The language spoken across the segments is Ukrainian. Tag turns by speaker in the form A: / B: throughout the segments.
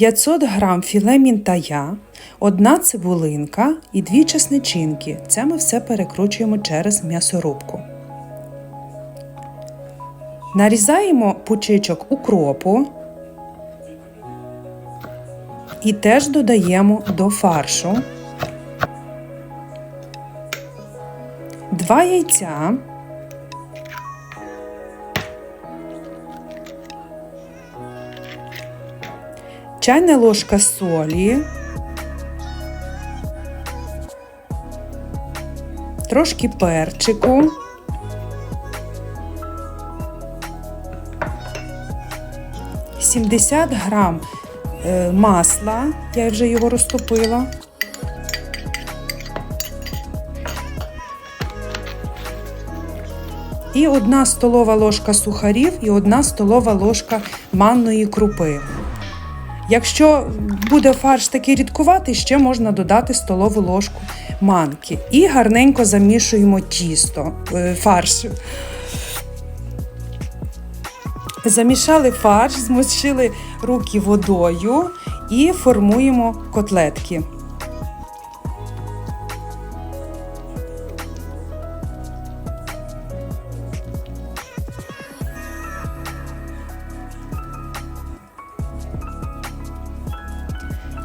A: 500 г філе мінтая, одна цибулинка і дві чесничинки. Це ми все перекручуємо через м'ясорубку. Нарізаємо пучечок укропу і теж додаємо до фаршу. Два яйця. Чайна ложка солі. Трошки перчику. Сімдесят грам е, масла, я вже його розтопила. І одна столова ложка сухарів і одна столова ложка манної крупи. Якщо буде фарш такий рідкуватий, ще можна додати столову ложку манки. І гарненько замішуємо тісто, е, фарш. Замішали фарш, змочили руки водою і формуємо котлетки.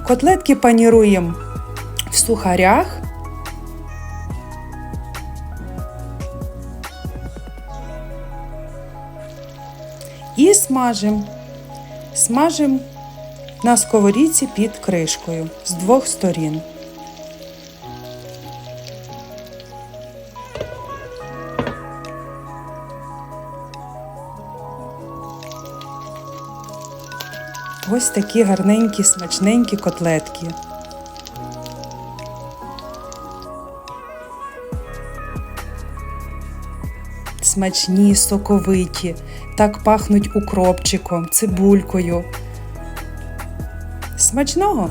A: Котлетки паніруємо в сухарях. І смажимо. Смажимо на сковорідці під кришкою з двох сторін. Ось такі гарненькі, смачненькі котлетки. Смачні, соковиті, так пахнуть укропчиком, цибулькою. Смачного!